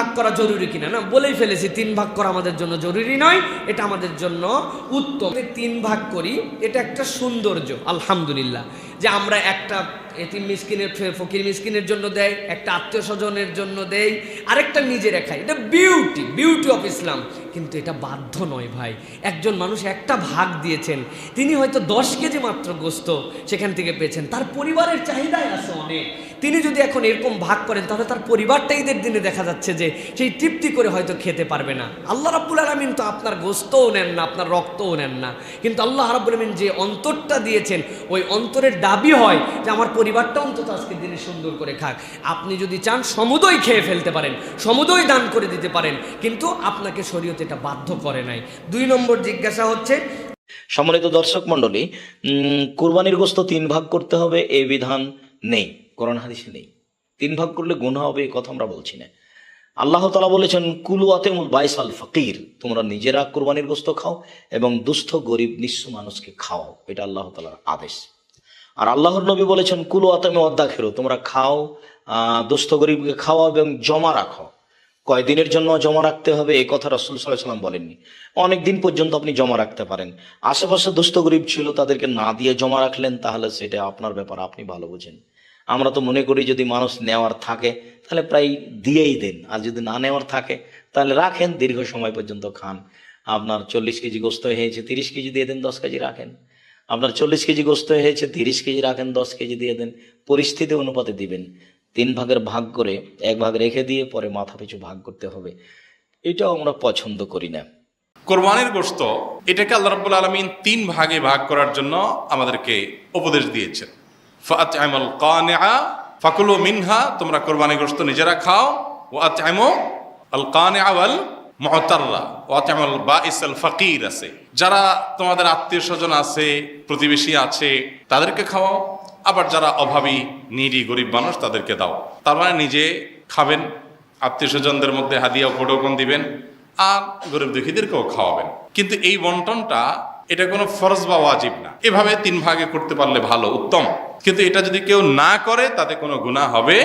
ভাগ করা জরুরি কিনা? না, বলেই ফেলেছি, তিন ভাগ করা আমাদের জন্য জরুরি নয়, এটা আমাদের জন্য উত্তম। তিন ভাগ করি, এটা একটা সৌন্দর্য, আলহামদুলিল্লাহ। যে আমরা একটা এতিম মিসকিনের ফকির মিসকিনের জন্য দেয় একটা আত্মীয় স্বজনের জন্য দেয় আরেকটা নিজেরা খাই এটা বিউটি বিউটি অফ ইসলাম কিন্তু এটা বাধ্য নয় ভাই। একজন মানুষ একটা ভাগ দিয়েছেন, তিনি হয়তো দশ কেজি মাত্র গোস্ত সেখান থেকে পেয়েছেন। তার পরিবারের চাহিদাই আছে অনেক। তিনি যদি এখন এরকম ভাগ করেন, তাহলে তার পরিবারটা ঈদের দিনে দেখা যাচ্ছে যে সেই তৃপ্তি করে হয়তো খেতে পারবে না। আল্লাহ রাব্বুল আলমিন তো আপনার গোস্তও নেন না, আপনার রক্তও নেন না। কিন্তু আল্লাহ রাব্বুল আলমিন যে অন্তরটা দিয়েছেন, ওই অন্তরের দাবি হয় যে আমার পরিবারটা অন্তত আজকের দিনে সুন্দর করে খাক। আপনি যদি চান, সমুদয় খেয়ে ফেলতে পারেন, সমুদয় দান করে দিতে পারেন, কিন্তু আপনাকে শরীয়ত এটা বাধ্য করে নাই। দুই নম্বর জিজ্ঞাসা হচ্ছে, সম্মানিত দর্শক মন্ডলী কুরবানির গোস্ত তিন ভাগ করতে হবে এই বিধান নেই, কোরআন হাদিসে নেই। তিন ভাগ করলে গুণা হবে এই কথা আমরা বলছি না। আল্লাহ তালা বলেছেন, কুলু আতেমুল বাইস আল ফকির, তোমরা নিজেরা কুরবানির গোস্ত খাও এবং দুস্থ, গরিব, নিঃস্ব মানুষকে খাও এটা আল্লাহ তালার আদেশ। আর আল্লাহর নবী বলেছেন, কুলু আতেমে অদ্দা খেরো তোমরা খাও দুস্থ, গরিবকে খাওয়া এবং জমা রাখো। কয়দিনের জন্য জমা রাখতে হবে? এই কথা রসুল সাল্লাম বলেননি। অনেক দিন পর্যন্ত আপনি জমা রাখতে পারেন। আশেপাশে দুস্থ গরিব ছিল, তাদেরকে না দিয়ে জমা রাখলেন, তাহলে সেটা আপনার ব্যাপার, আপনি ভালো বুঝেন। আমরা তো মনে করি যদি মানুষ নেওয়ার থাকে, তাহলে প্রায় দিয়েই দেন। আর যদি না নেওয়ার থাকে, তাহলে রাখেন, দীর্ঘ সময় পর্যন্ত খান। আপনার চল্লিশ কেজি গোস্ত হয়েছে, তিরিশ কেজি দিয়ে দেন, দশ কেজি রাখেন। আপনার চল্লিশ কেজি গোস্ত হয়েছে, তিরিশ কেজি রাখেন, দশ কেজি দিয়ে দেন। পরিস্থিতি অনুপাতে দিবেন। তিন ভাগের ভাগ করে এক ভাগ রেখে দিয়ে পরে মাথা পিছু ভাগ করতে হবে। এটাও আমরা পছন্দ করি না। কোরবানির গোস্ত এটাকে আল্লাহ রাব্বুল আলমিন তিন ভাগে ভাগ করার জন্য আমাদেরকে উপদেশ দিয়েছেন। কানিআ, ফাকুলু মিনহা, তোমরা কোরবানি গোস্ত নিজেরা খাও। ও আতআমু আল কানিআ ওয়াল মুতাররা ও আতআমুল বাইস আল ফাকির আছে। যারা তোমাদের আত্মীয় স্বজন আছে, প্রতিবেশী আছে, তাদেরকে খাওয়াও। আবার যারা অভাবী নিডি গরিব মানুষ তাদেরকে দাও। তার মানে নিজে খাবেন আত্মীয় স্বজনদের মধ্যে হাদিয়া উপঢৌকন দিবেন, আর গরিব দুঃখীদেরকেও খাওয়াবেন। কিন্তু এই বন্টনটা, এটা কোনো ফরজ বা ওয়াজিব না। এভাবে তিন ভাগে করতে পারলে ভালো, উত্তম। কিন্তু এটা যদি কেউ না করে, তাতে কোনো গুণা হবে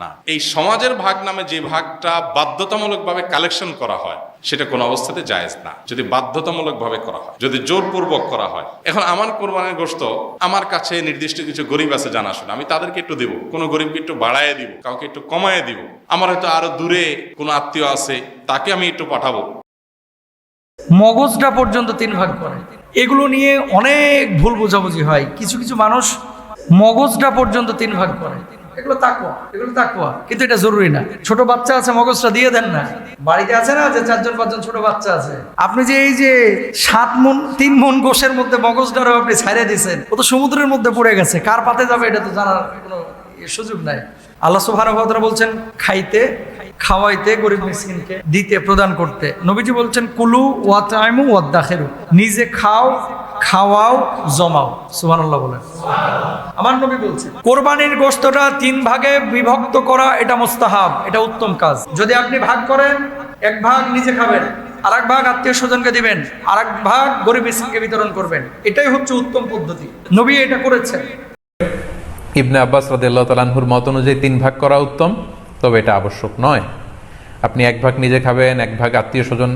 না। এই সমাজের ভাগ নামে যে ভাগটা বাধ্যতামূলকভাবে কালেকশন করা হয় সেটা কোনো অবস্থাতে জায়েজ না। যদি বাধ্যতামূলকভাবে করা হয় যদি জোরপূর্বক করা হয়। এখন আমার কোরবানির গোস্ত আমার কাছে নির্দিষ্ট কিছু গরিব আছে জানাশোনা আমি তাদেরকে একটু দেবো। কোনো গরিবকে একটু বাড়ায় দিব কাউকে একটু কমায় দিব। আমার হয়তো আরও দূরে কোনো আত্মীয় আছে তাকে আমি একটু পাঠাবো। মগজটা পর্যন্ত তিন ভাগ করে। এগুলো নিয়ে অনেক ভুল বোঝাবুঝি হয়। কিছু কিছু মানুষ মগজটা পর্যন্ত তিন ভাগ করে। এগুলো তাকুয়া এগুলো তাকুয়া কিন্তু এটা জরুরি না। ছোট বাচ্চা আছে, মগজটা দিয়ে দেন না। বাড়িতে আছে না যে চারজন, পাঁচজন ছোট বাচ্চা আছে? আপনি যে এই যে সাত মন, তিন মন গোষের মধ্যে মগজটারও আপনি ছাড়ে দিয়েছেন ও তো সমুদ্রের মধ্যে পড়ে গেছে। কার পাতে যাবে এটা তো জানার কোনো সুযোগ নাই। আল্লাহ সুবহানাহু বলছেন, খাইতে, খাওয়াইতে গরিব মিসকিনকে দিতে, প্রদান করতে। নবীজি বলছেন, কুলু ওয়া তাইমু ওয়া নিজে খাও খাওয়াও, জমাও। সুবহানাল্লাহ বলেন। আমার নবী বলছেন, কোরবানির গোশতটা তিন ভাগে বিভক্ত করা, এটা মোস্তাহাব, এটা উত্তম কাজ। যদি আপনি ভাগ করেন, এক ভাগ নিজে খাবেন আর এক ভাগ আত্মীয় স্বজনকে দিবেন আর এক ভাগ গরিব মিসকিনকে বিতরণ করবেন, এটাই হচ্ছে উত্তম পদ্ধতি। নবী এটা করেছেন। ইবনে আব্বাস রাদিয়াল্লাহু তাআলাহুর মত অনুযায়ী তিন ভাগ করা উত্তম, তবে এটা আবশ্যক নয়। আপনি এক ভাগ নিজে খাবেন, এক ভাগ আত্মীয় স্বজন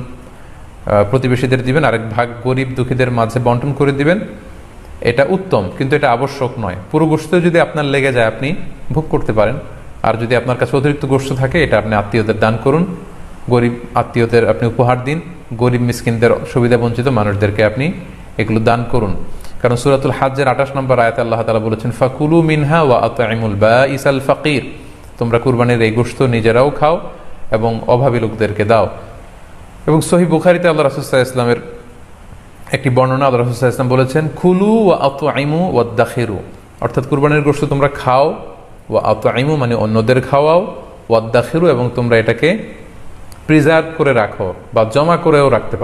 প্রতিবেশীদের দিবেন, আরেক ভাগ গরিব দুঃখীদের মাঝে বন্টন করে দিবেন। এটা উত্তম, কিন্তু এটা আবশ্যক নয়। পুরো গোষ্ঠ যদি আপনার লেগে যায়, আপনি ভোগ করতে পারেন। আর যদি আপনার কাছে অতিরিক্ত গোষ্ঠ থাকে, এটা আপনি আত্মীয়দের দান করুন। গরিব আত্মীয়দের আপনি উপহার দিন। গরিব মিসকিনদের সুবিধা বঞ্চিত মানুষদেরকে আপনি এগুলো দান করুন। কারণ সুরাতুল হাজের আঠাশ নম্বর আয়াত আল্লাহ তালা বলেছেন, ফাকুলু মিনহা ওয়া আতাইমুল বা ইসাল ফাকির। তোমরা কুরবানির এই গোশত নিজেরাও খাও এবং অভাবী লোকদেরকে দাও। এবং সহি বুখারিতে আল্লাহ রাসুসাহ ইসলামের একটি বর্ণনা আল্লাহ রাসুসাহ ইসলাম বলেছেন খুলু ও আত আইমু ওয়া অর্থাৎ কুরবানির গোষ্ঠ তোমরা খাও, ওয়া আত আইমু মানে অন্যদের খাওয়াও, ওয়া এবং তোমরা এটাকে প্রিজার্ভ করে রাখো বা জমা করেও রাখতে পারো।